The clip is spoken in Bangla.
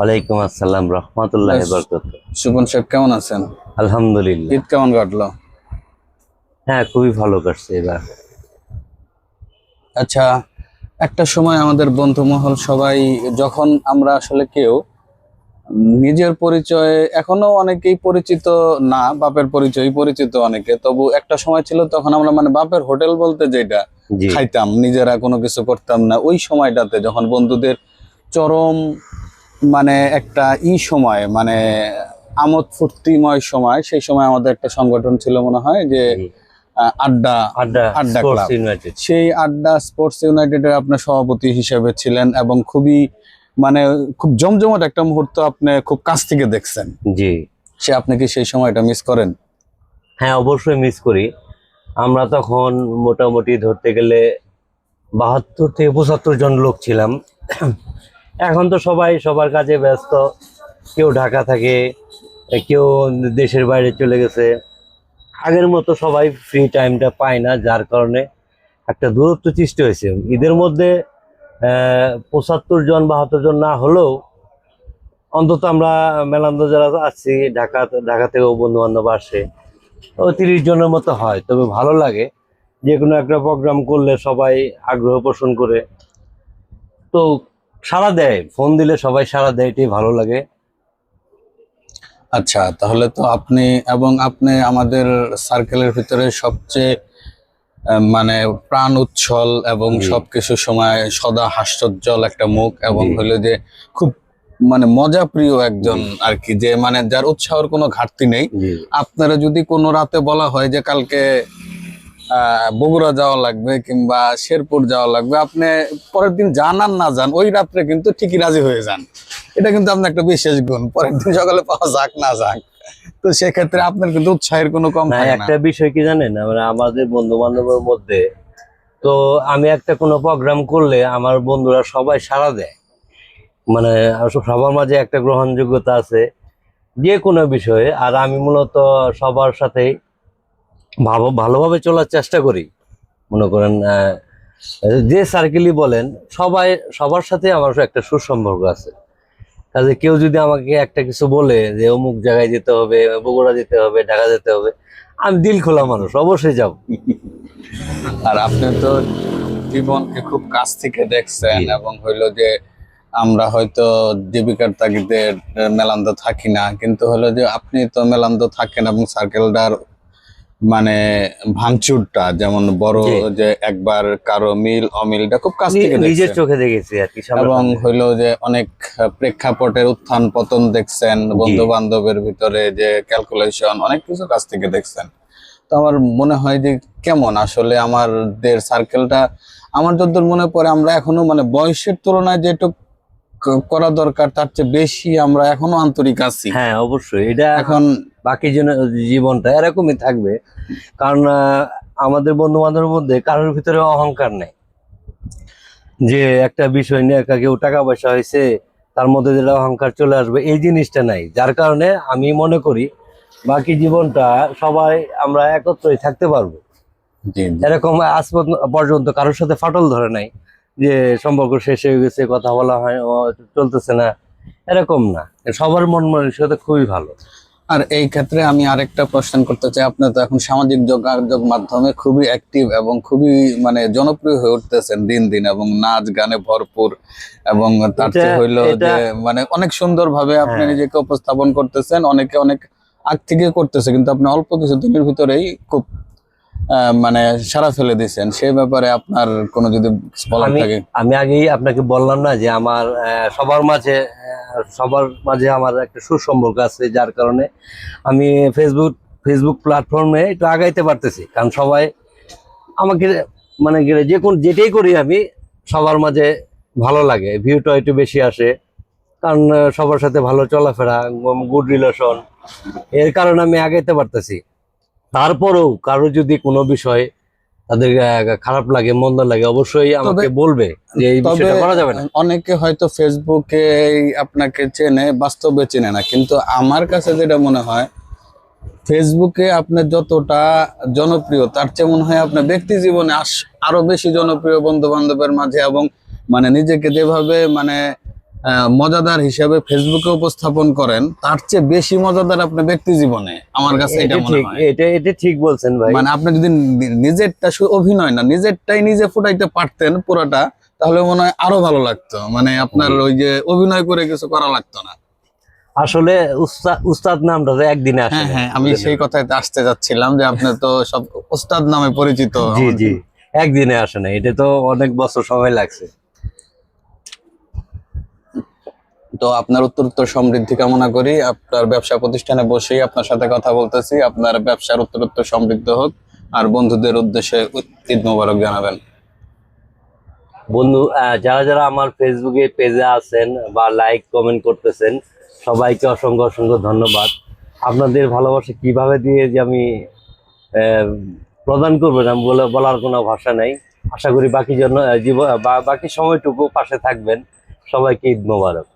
ওয়ালাইকুম আসসালাম রহমতুল্লাহ বরকত। সাহেব কেমন আছেন? আলহামদুলিল্লাহ। ঈদ কেমন কাটলো? হ্যাঁ খুবই ভালো কাটছে এবার। আচ্ছা একটা সময় আমাদের বন্ধু মহল সবাই যখন আমরা আসলে কেউ নিজের পরিচয় এখনও অনেকেই পরিচিত না বাপের পরিচয় পরিচিত অনেকে। তবু একটা সময় ছিল তখন আমরা মানে বাপের হোটেল বলতে যেটা খাইতাম নিজেরা কোনো কিছু করতাম না। ওই সময়টাতে যখন বন্ধুদের চরম মানে একটা ই সময় মানে আমোদ ফুর্তিময় সময় সেই সময় আমাদের একটা সংগঠন ছিল মনে হয় যে আড্ডা আড্ডা আড্ডা ক্লাব। সেই আড্ডা স্পোর্টস ইউনাইটেডের আপনার সভাপতি হিসেবে ছিলেন এবং খুবই মানে খুব জমজমাট একটা মুহূর্ত আপনি খুব কাছ থেকে দেখছেন। জি। সে আপনি কি সেই সময়টা মিস করেন? হ্যাঁ অবশ্যই মিস করি। আমরা তখন মোটামুটি ধরতে গেলে বাহাত্তর থেকে পঁচাত্তর জন লোক ছিলাম। এখন তো সবাই সবার কাজে ব্যস্ত। কেউ ঢাকা থাকে, কেউ দেশের বাইরে চলে গেছে। আগের মতো সবাই ফ্রি টাইমটা পায় না, যার কারণে একটা দূরত্ব সৃষ্টি হয়েছে। ঈদের মধ্যে পঁচাত্তর জন বাহাত্তর জন না হলেও অন্তত আমরা মেলান্দ যারা আছি, ঢাকা ঢাকা থেকেও বন্ধু বান্ধব আসে, ও তিরিশ জনের মতো হয়। তবে ভালো লাগে যে কোনো একটা প্রোগ্রাম করলে সবাই আগ্রহ পোষণ করে। তো সাড়া দেয় ফোন দিলে সবাই সাড়া দেয় এটাই ভালো লাগে। আচ্ছা তাহলে তো আপনি এবং আপনি আমাদের সার্কেলের ভিতরে সবচেয়ে মানে প্রাণ উচ্ছল এবং সবকিছু সময় সদা হাস্যোজ্জ্বল একটা মুখ এবং। হলো যে খুব মানে মজা প্রিয় একজন আর কি যে মানে যার উৎসাহের কোনো ঘাটতি নেই। আপনারা যদি কোনো রাতে বলা হয় যে কালকে বগুড়া যাওয়া লাগবে কিংবা শেরপুর যাওয়া লাগবে। আপনি পরের দিন আর না যান ওই রাত্রে কিন্তু ঠিকই রাজি হয়ে যান। এটা কিন্তু আপনার একটা বিশেষ গুণ পরের দিন সকালে পাওয়া যাক না যাক। তো সেক্ষেত্রে আপনার কিন্তু উৎসাহের কোনো কম না একটা বিষয় কি জানেন? আমরা আমাদের বন্ধু বান্ধবের মধ্যে তো আমি একটা কোনো প্রোগ্রাম করলে আমার বন্ধুরা সবাই সাড়া দেয়। মানে সবার মাঝে একটা গ্রহণযোগ্যতা আছে যে কোনো বিষয়ে। আর আমি মূলত সবার সাথেই ভালো ভালোভাবে চলার চেষ্টা করি। মনে করেন যে সার্কেলই বলেন সবাই সবার সাথে আমার একটা সুসম্পর্ক আছে। কাজে কেউ যদি আমাকে একটা কিছু বলে যে অমুক জায়গায় যেতে হবে বগুড়া যেতে হবে ঢাকা যেতে হবে আমি দিল খোলা মানুষ অবশ্যই যাব। আর আপনি তো জীবনকে খুব কাছ থেকে দেখছেন এবং হইল যে আমরা হয়তো জীবিকার তাগিদে মেলান্দ থাকি না কিন্তু হলো যে আপনি তো মেলান্দ থাকেন এবং সার্কেলটার মানে ভাঙচুরটা যেমন বড় যে একবার কারও মিল অমিলটা খুব কাছ থেকে নিজের চোখে দেখেছি আর কি এবং হইল যে অনেক প্রেক্ষাপটের উত্থান পতন দেখছেন বন্ধু বান্ধবের ভিতরে যে ক্যালকুলেশন অনেক কিছু কাছ থেকে দেখছেন। তো আমার মনে হয় যে কেমন? আসলে আমাদের সার্কেলটা আমার যতদূর মনে পড়ে আমরা এখনও মানে বয়সের তুলনায় যেটুক করা দরকার তার চেয়ে বেশি আমরা এখনও আন্তরিক আছি। হ্যাঁ অবশ্যই। এটা এখন বাকি জীবনটা এরকমই থাকবে। কারণ আমাদের বন্ধু বান্ধবের মধ্যে কারোর ভিতরে অহংকার নেই। যে একটা বিষয় নিয়ে একা কেউ টাকা পয়সা হয়েছে তার মধ্যে যেটা অহংকার চলে আসবে এই জিনিসটা নাই। যার কারণে আমি মনে করি বাকি জীবনটা সবাই আমরা একত্রই থাকতে পারব। এরকম আজ পর্যন্ত কারোর সাথে ফাটল ধরে নাই। যে সম্পর্ক শেষ হয়ে গেছে কথা বলা হয় চলতেছে না এরকম না সবার মন মানসিকতা খুবই ভালো আর এই ক্ষেত্রে আমি আরেকটা প্রশ্ন করতে চাই আপনার তো এখন সামাজিক যোগাযোগ মাধ্যমে খুবই অ্যাক্টিভ এবং খুবই মানে জনপ্রিয় হয়ে উঠতেছেন দিন দিন এবং নাচ গানে ভরপুর এবং তার চেয়ে হইল যে মানে অনেক সুন্দর ভাবে আপনি হ্যাঁ। নিজেকে উপস্থাপন করতেছেন অনেকে অনেক আগ থেকে করতেছে কিন্তু আপনি অল্প কিছু দিনের ভিতরেই খুব মানে সারা ফেলে দিয়েছেন। সে ব্যাপারে আপনার কোনো যদি বলার আমি থাকে? আমি আগেই আপনাকে বললাম না যে আমার সবার মাঝে সবার মাঝে আমার একটা সুসম্পর্ক আছে যার কারণে আমি ফেসবুক ফেসবুক প্ল্যাটফর্মে একটু আগাইতে পারতেছি। কারণ সবাই আমাকে মানে যে কোন যেটাই করি আমি সবার মাঝে ভালো লাগে ভিউটা একটু বেশি আসে। কারণ সবার সাথে ভালো চলাফেরা গুড রিলেশন এর কারণে আমি আগাইতে পারতেছি। তারপরেও কারও যদি কোনো বিষয়ে তাদের খারাপ লাগে মন্দ লাগে অবশ্যই আমাকে বলবে যে এই বিষয়টা করা যাবে না। অনেকে হয়তো ফেসবুকে আপনাকে চেনে বাস্তবে চেনে না। কিন্তু আমার কাছে যেটা মনে হয় ফেসবুকে আপনার যতটা জনপ্রিয় তার চেয়ে মনে হয় আপনার ব্যক্তি জীবনে আরও বেশি জনপ্রিয় বন্ধু বান্ধবের মাঝে এবং মানে নিজেকে যেভাবে মানে মজাদার হিসাবে ফেসবুকে উপস্থাপন করেন তার চেয়ে বেশি মজাদার আপনি ব্যক্তি জীবনে আমার কাছে এটা মনে হয়। এটা এটা ঠিক বলছেন ভাই। মানে আপনি যদি নিজেরটা শুধু অভিনয় না নিজেরটাই নিজে ফুটাইতে পারতেন পুরোটা তাহলে মনে হয় আরও ভালো লাগতো। মানে আপনার ওই যে অভিনয় করে কিছু করা লাগতো না। আসলে উস্তাদ নামটা তো একদিনে আসে হ্যাঁ হ্যাঁ আমি সেই কথায় আসতে যাচ্ছিলাম যে আপনি তো সব উস্তাদ নামে পরিচিত। জি জি। একদিনে আসে না এটা তো অনেক বছর সময় লাগছে। তো আপনার উত্তর উত্তর সমৃদ্ধি কামনা করি। আপনার ব্যবসা প্রতিষ্ঠানে বসেই আপনার সাথে কথা বলতেছি। আপনার ব্যবসার উত্তর সমৃদ্ধ হোক। আর বন্ধুদের উদ্দেশ্যে ঈদ মোবারক জানাবেন। বন্ধু যারা যারা আমার ফেসবুকে পেজে আছেন বা লাইক কমেন্ট করতেছেন, সবাইকে অসংখ্য অসংখ্য ধন্যবাদ। আপনাদের ভালোবাসা কীভাবে দিয়ে যে আমি প্রদান করবেন আমি বলে বলার কোনো ভাষা নাই। আশা করি বাকি জন্য বাকি সময়টুকু পাশে থাকবেন। সবাইকে ঈদ মোবারক।